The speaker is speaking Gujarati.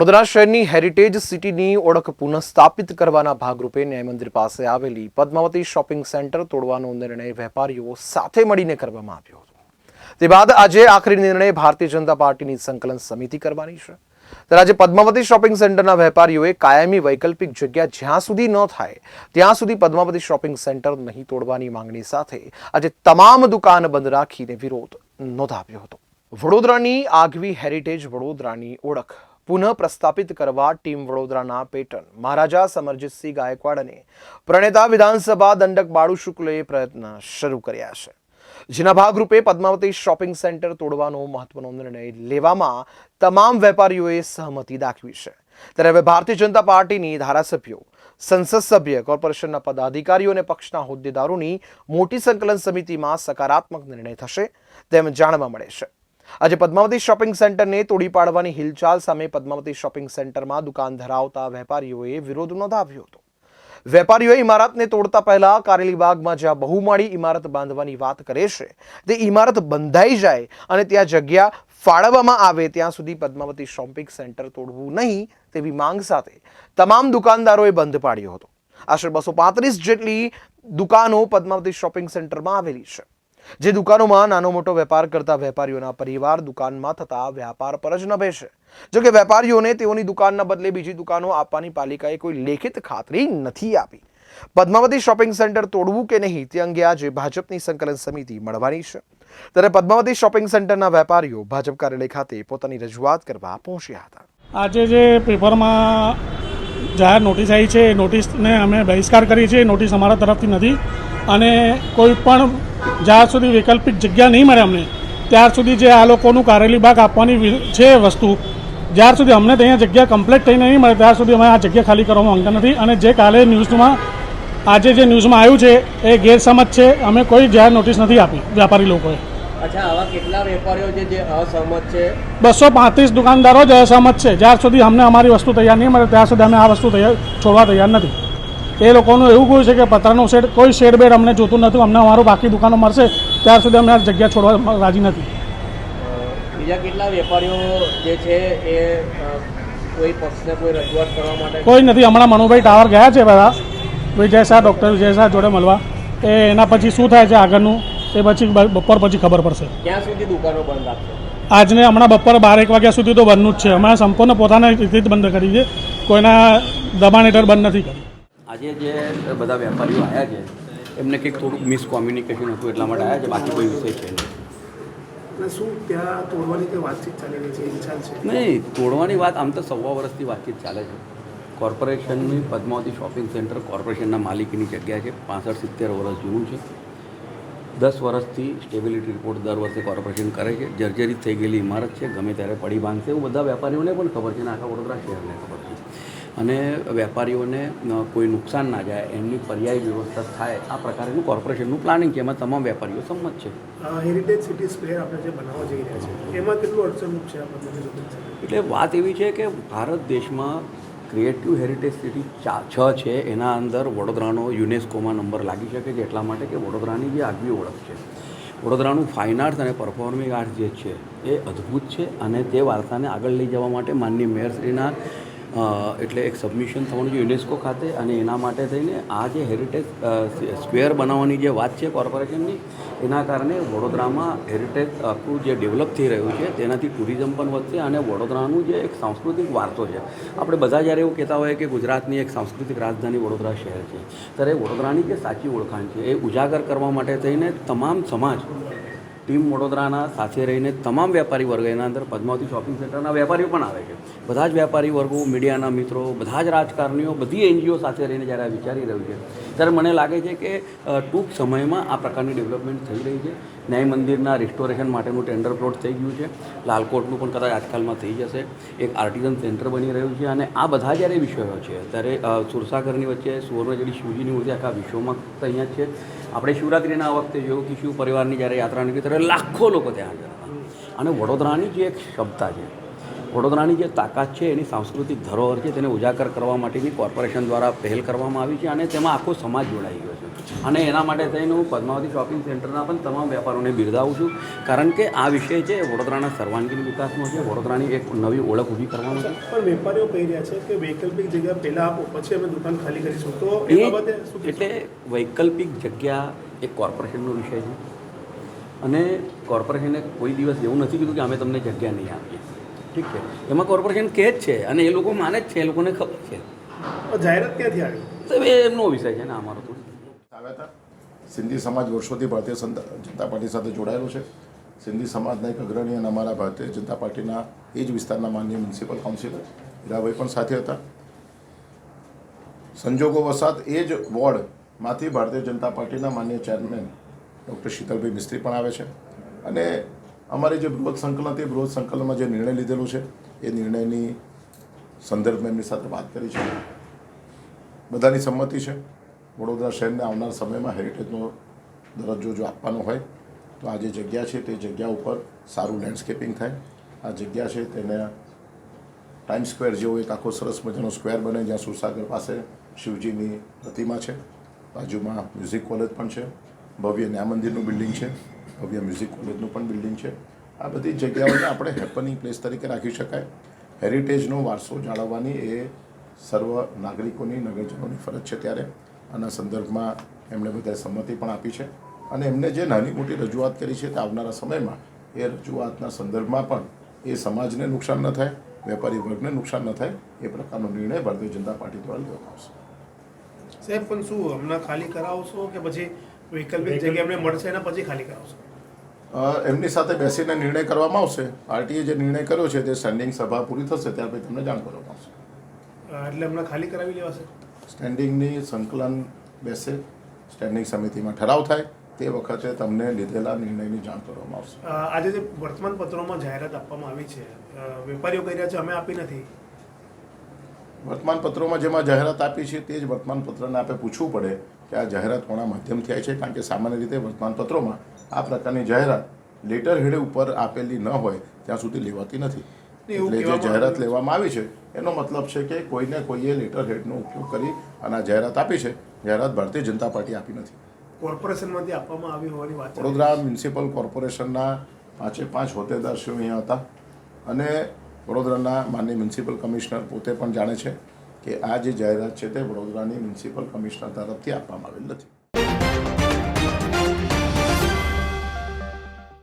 વડોદરા શહેરની હેરિટેજ સિટીની ઓળખ પુનઃસ્થાપિત કરવાના ભાગરૂપે ન્યાય મંદિર પાસે આવેલી પદ્માવતી શોપિંગ સેન્ટર તોડવાનો નિર્ણય વેપારીઓ સાથે મળીને કરવામાં આવ્યો હતો. તે બાદ આજે આખરી નિર્ણય ભારતીય જનતા પાર્ટીની સંકલન સમિતિ કરવાની છે. ત્યારે આજે પદ્માવતી શોપિંગ સેન્ટરના વેપારીઓએ કાયમી વૈકલ્પિક જગ્યા જ્યાં સુધી ન થાય, ત્યાં સુધી પદ્માવતી શોપિંગ સેન્ટર નહીં તોડવાની માંગણી સાથે આજે તમામ દુકાન બંધ રાખીને વિરોધ નોંધાવ્યો હતો. વડોદરાની આગવી હેરિટેજ વડોદરાની ઓળખ પુનઃ પ્રસ્થાપિત કરવા ટીમ વડોદરાના પેટર્ન. મહારાજા સમરજીતસિંહ ગાયકવાડ અને પ્રણેતા વિધાનસભા દંડક બાળુ શુક્લએ પ્રયત્ન શરૂ કર્યા છે. જેના ભાગરૂપે પદ્માવતી શોપિંગ સેન્ટર તોડવાનો મહત્વનો નિર્ણય લેવામાં તમામ વેપારીઓએ સહમતિ દાખવી છે. ત્યારે હવે ભારતીય જનતા પાર્ટીની ધારાસભ્યો, સંસદ સભ્ય, કોર્પોરેશનના પદાધિકારીઓ અને પક્ષના હોદ્દેદારોની મોટી સંકલન સમિતિમાં સકારાત્મક નિર્ણય થશે તેમ જાણવા મળે છે. આજે પદ્માવતી શોપિંગ સેન્ટરને તોડી પાડવાની હિલચાલ સામે પદ્માવતી શોપિંગ સેન્ટરમાં દુકાન ધરાવતા વેપારીઓએ વિરોધ નોંધાવ્યો હતો. વેપારીઓએ ઇમારતને તોડતા પહેલા કારેલીબાગમાં જ્યાં બહુમાળી ઇમારત બાંધવાની વાત કરે છે, તે ઇમારત બંધાઈ જાય અને ત્યાં જગ્યા ફાળવવામાં આવે ત્યાં સુધી પદ્માવતી શોપિંગ સેન્ટર તોડવું નહીં તેવી માંગ સાથે તમામ દુકાનદારોએ બંધ પાડ્યો હતો. આશરે બસો પાંત્રીસ જેટલી દુકાનો પદ્માવતી શોપિંગ સેન્ટરમાં આવેલી છે. જે દુકાનોમાં નાનો મોટો વેપાર કરતા વેપારીઓના પરિવાર દુકાનમાં થતા વ્યાપાર પર જ નભે છે. જો કે વેપારીઓને તેઓની દુકાનના બદલે બીજી દુકાનો આપવાની પાલિકાએ કોઈ લેખિત ખાતરી નથી આપી. પદ્માવતી શોપિંગ સેન્ટર તોડવું કે નહીં તે અંગે આજે ભાજપની સંકલન સમિતિ મળવાની છે. ત્યારે પદ્માવતી શોપિંગ સેન્ટરના વેપારીઓ ભાજપ કાર્યાલય ખાતે પોતાની રજૂઆત કરવા પહોંચ્યા હતા. આજે જે પેપરમાં જાહેર નોટિસ આવી છે, એ નોટિસને અમે બહિષ્કાર કરી છે. નોટિસ અમારા તરફથી નથી. અને કોઈ પણ જ્યાર સુધી વૈકલ્પિક જગ્યા નહીં મળે અમને ત્યાર સુધી જે આ લોકોનું કારેલી બાગ આપવાની છે વસ્તુ જ્યાર સુધી અમને ત્યાં જગ્યા કમ્પ્લીટ થઈને નહીં મળે ત્યાર સુધી અમે આ જગ્યા ખાલી કરવા માંગતા નથી. અને જે કાલે ન્યૂઝમાં આજે જે ન્યૂઝમાં આવ્યું છે એ ગેરસમજ છે. અમે કોઈ જાહેર નોટિસ નથી આપી વ્યાપારી લોકોએ. બસો પાંત્રીસ દુકાનદારો જ અસહમત છે. જ્યાર સુધી અમને અમારી વસ્તુ તૈયાર નહીં મળે ત્યાં સુધી અમે આ વસ્તુ તૈયાર છોડવા તૈયાર નથી. એ લોકોનું એવું કહ્યું છે કે પતરાનું શેડ કોઈ શેડ બેડ અમને જોતું નથી અમને અમારું બાકી દુકાનો મળશે ત્યાર સુધી અમે જગ્યા છોડવા રાજી નથી. બીજા કેટલા વેપારીઓ જે છે એ કોઈ પક્ષને કોઈ રજૂઆત કરવા માટે કોઈ નથી હમણાં મનુભાઈ ટાવર ગયા છે બધા વિજય શાહ ડૉક્ટર વિજય શાહ જોડે મળવા. એ એના પછી શું થાય છે આગળનું એ પછી બપોર પછી ખબર પડશે. ક્યાં સુધી દુકાનો બંધ રાખશે આજને હમણાં બપોર બાર એક વાગ્યા સુધી તો બંધનું જ છે. હમણાં સંપૂર્ણ પોતાના રીતે જ બંધ કરી છે. કોઈના દબાણ હેઠળ બંધ નથી કરી. આજે જે બધા વેપારીઓ આવ્યા છે એમને કંઈક થોડુંક મિસકોમ્યુનિકેશન હતું એટલા માટે આવ્યા છે બાકી કોઈ વિષય છે નહીં. નહીં તોડવાની વાત આમ તો સવા વર્ષથી વાતચીત ચાલે છે. કોર્પોરેશનની પદ્માવતી શોપિંગ સેન્ટર કોર્પોરેશનના માલિકીની જગ્યા છે પાસઠ સિત્તેર વર્ષ જૂનું છે. દસ વર્ષથી સ્ટેબિલિટી રિપોર્ટ દર વર્ષે કોર્પોરેશન કરે છે જર્જરિત થઈ ગયેલી ઇમારત છે ગમે ત્યારે પડી બાંધશે એવું બધા વેપારીઓને પણ ખબર છે અને આખા વડોદરા શહેરને ખબર છે. અને વેપારીઓને કોઈ નુકસાન ના જાય એમની પર્યાય વ્યવસ્થા થાય આ પ્રકારનું કોર્પોરેશનનું પ્લાનિંગ છે. એમાં તમામ વેપારીઓ સંમત છે. હેરિટેજ સિટી સ્ક્વેર આપણે જે બનાવવા જઈ રહ્યા છે એમાં કેટલું અડચણરૂપ છે એટલે વાત એવી છે કે ભારત દેશમાં ક્રિએટિવ હેરિટેજ સિટી છ છે. એના અંદર વડોદરાનો યુનેસ્કોમાં નંબર લાગી શકે છે એટલા માટે કે વડોદરાની જે આગવી ઓળખ છે. વડોદરાનું ફાઇન આર્ટ્સ અને પરફોર્મિંગ આર્ટ્સ જે છે એ અદ્ભુત છે અને તે વારસાને આગળ લઈ જવા માટે માનનીય મેયરશ્રીના એટલે એક સબમિશન થવાનું છે યુનેસ્કો ખાતે અને એના માટે થઈને આ જે હેરિટેજ સ્ક્વેર બનાવવાની જે વાત છે કોર્પોરેશનની એના કારણે વડોદરામાં હેરિટેજ આખું જે ડેવલપ થઈ રહ્યું છે, તેનાથી ટુરિઝમ પણ વધશે અને વડોદરાનું જે એક સાંસ્કૃતિક વારસો છે. આપણે બધા જ્યારે એવું કહેતા હોય કે ગુજરાતની એક સાંસ્કૃતિક રાજધાની વડોદરા શહેર છે, ત્યારે વડોદરાની જે સાચી ઓળખાણ છે, એ ઉજાગર કરવા માટે થઈને તમામ સમાજ ટીમ વડોદરાના સાથે રહીને તમામ વેપારી વર્ગ, એના અંદર પદ્માવતી શોપિંગ સેન્ટરના વેપારીઓ પણ આવે છે. બધા જ વેપારી વર્ગો, મીડિયાના મિત્રો, બધા જ રાજકારણીઓ, બધી એનજીઓ સાથે રહીને જ્યારે આ વિચારી રહ્યું છે, ત્યારે મને લાગે છે કે ટૂંક સમયમાં આ પ્રકારની ડેવલપમેન્ટ થઈ રહી છે. ન્યાય મંદિરના રિસ્ટોરેશન માટેનું ટેન્ડર પ્લોટ થઈ ગયું છે. લાલકોટનું પણ કદાચ આજકાલમાં થઈ જશે. એક આર્ટિઝન સેન્ટર બની રહ્યું છે અને આ બધા જ્યારે વિષયો છે, ત્યારે સુરસાગરની વચ્ચે, સુવર્ણજડી શિવજીની મૂર્તિ આખા વિશ્વમાં અહીંયા છે. આપણે શિવરાત્રિના વખતે જોયું કે શિવ પરિવારની જ્યારે યાત્રા નીકળી ત્યારે લાખો લોકો ત્યાં હાજર હતા. અને વડોદરાની જે એક ક્ષમતા છે વડોદરાની જે તાકાત છે એની સાંસ્કૃતિક ધરોહર છે તેને ઉજાગર કરવા માટેની કોર્પોરેશન દ્વારા પહેલ કરવામાં આવી છે અને તેમાં આખો સમાજ જોડાઈ ગયો છે. અને એના માટે થઈને હું પદ્માવતી શોપિંગ સેન્ટરના પણ તમામ વેપારોને બિરદાવું છું. કારણ કે આ વિષય છે વડોદરાના સર્વાંગીણ વિકાસનો છે વડોદરાની એક નવી ઓળખ ઊભી કરવાનો છે. પણ વેપારીઓ કહી રહ્યા છે કે વૈકલ્પિક જગ્યા પહેલાં આપો પછી અમે દુકાન ખાલી કરીશું. તો એ બાબતે? એટલે વૈકલ્પિક જગ્યા એ કોર્પોરેશનનો વિષય છે. અને કોર્પોરેશને કોઈ દિવસ એવું નથી કીધું કે અમે તમને જગ્યા નહીં આપીએ. ઠીક છે. એમાં કોર્પોરેશન કહે જ છે અને એ લોકો માને જ છે એ લોકોને ખબર છે. જાહેરાત ક્યાંથી આવી? તો એ એમનો વિષય છે ને અમારો તો. આવ્યા હતા. સિંધી સમાજ વર્ષોથી ભારતીય જનતા પાર્ટી સાથે જોડાયેલો છે. સિંધી સમાજના એક અગ્રણી અને અમારા ભારતીય જનતા પાર્ટીના એ જ વિસ્તારના માન્ય મ્યુનિસિપલ કાઉન્સિલર હીરાભાઈ પણ સાથે હતા. સંજોગો વસાત એ જ વોર્ડમાંથી ભારતીય જનતા પાર્ટીના માન્ય ચેરમેન ડૉક્ટર શીતલભાઈ મિસ્ત્રી પણ આવે છે. અને અમારી જે બૃહદ સંકલન તે બૃહદ સંકલનમાં જે નિર્ણય લીધેલો છે, એ નિર્ણયની સંદર્ભમાં એમની સાથે વાત કરી છે. બધાની સંમતિ છે. વડોદરા શહેરને આવનાર સમયમાં હેરિટેજનો દરજ્જો જો આપવાનો હોય, તો આ જે જગ્યા છે તે જગ્યા ઉપર સારું લેન્ડસ્કેપિંગ થાય. આ જગ્યા છે તેને ટાઈમ સ્ક્વેર જેવો એક આખો સરસ મજાનો સ્ક્વેર બને, જ્યાં સુરસાગર પાસે શિવજીની પ્રતિમા છે. બાજુમાં મ્યુઝિક કોલેજ પણ છે. ભવ્ય ન્યા મંદિરનું બિલ્ડિંગ છે. ભવ્ય મ્યુઝિક કોલેજનું પણ બિલ્ડિંગ છે. આ બધી જગ્યાઓને આપણે હેપનિંગ પ્લેસ તરીકે રાખી શકાય. હેરિટેજનો વારસો જાળવવાની એ સર્વ નાગરિકોની, નગરજનોની ફરજ છે ત્યારે. આના સંદર્ભમાં એમણે બધાએ સંમતિ પણ આપી છે. અને એમને જે નાની મોટી રજૂઆત કરી છે તે આવનારા સમયમાં એ રજૂઆતના સંદર્ભમાં પણ એ સમાજને નુકસાન ન થાય, વેપારી વર્ગને નુકસાન ન થાય, એ પ્રકારનો નિર્ણય ભારતીય જનતા પાર્ટી દ્વારા લેવામાં આવશે. સાહેબ, પણ શું, હમણાં ખાલી કરાવશો કે પછી વૈકલ્પિક જગ્યા એમને મળશે એના પછી ખાલી કરાવશો? એમની સાથે બેસીને નિર્ણય કરવામાં આવશે. પાર્ટીએ જે નિર્ણય કર્યો છે તે સ્ટેન્ડિંગ સભા પૂરી થશે ત્યાર પછી તમને જાણ કરવામાં આવશે. એટલે હમણાં ખાલી કરાવી લેવાશે? સ્ટેન્ડિંગની સંકલન બેસે સ્ટેન્ડિંગ સમિતિમાં ઠરાવ થાય તે વખતે તમને લીધેલા નિર્ણયની જાણ કરવામાં આવશે. આજે જે વર્તમાન પત્રોમાં જાહેરાત આપવામાં આવી છે વેપારીઓ કહી રહ્યા છે અમે આપી નથી. વર્તમાન પત્રોમાં જેમાં જાહેરાત આપી છે તે જ વર્તમાન પત્રને આપણે પૂછવું પડે. કે આ જાહેરાત કોના માધ્યમથી થાય છે? કારણ કે સામાન્ય રીતે વર્તમાનપત્રોમાં આ પ્રકારની જાહેરાત લેટર હેડ ઉપર આપેલી ન હોય ત્યાં સુધી લેવાતી નથી. એટલે જે જાહેરાત લેવામાં આવી છે એનો મતલબ છે કે કોઈને કોઈએ લેટર હેડનો ઉપયોગ કરી અને આ જાહેરાત આપી છે. જાહેરાત ભારતીય જનતા પાર્ટી આપી નથી. કોર્પોરેશનમાંથી આપવામાં આવી હોવાની વાત વડોદરા મ્યુનિસિપલ કોર્પોરેશનના પાંચે પાંચ હોદ્દેદારશ્રીઓ અહીંયા હતા. અને વડોદરાના માનનીય મ્યુનિસિપલ કમિશનર પોતે પણ જાણે છે. કે આ જે જાહેરાત છે તે વડોદરાની મ્યુનિસિપલ કમિશનર તરફથી આપવામાં આવેલ નથી.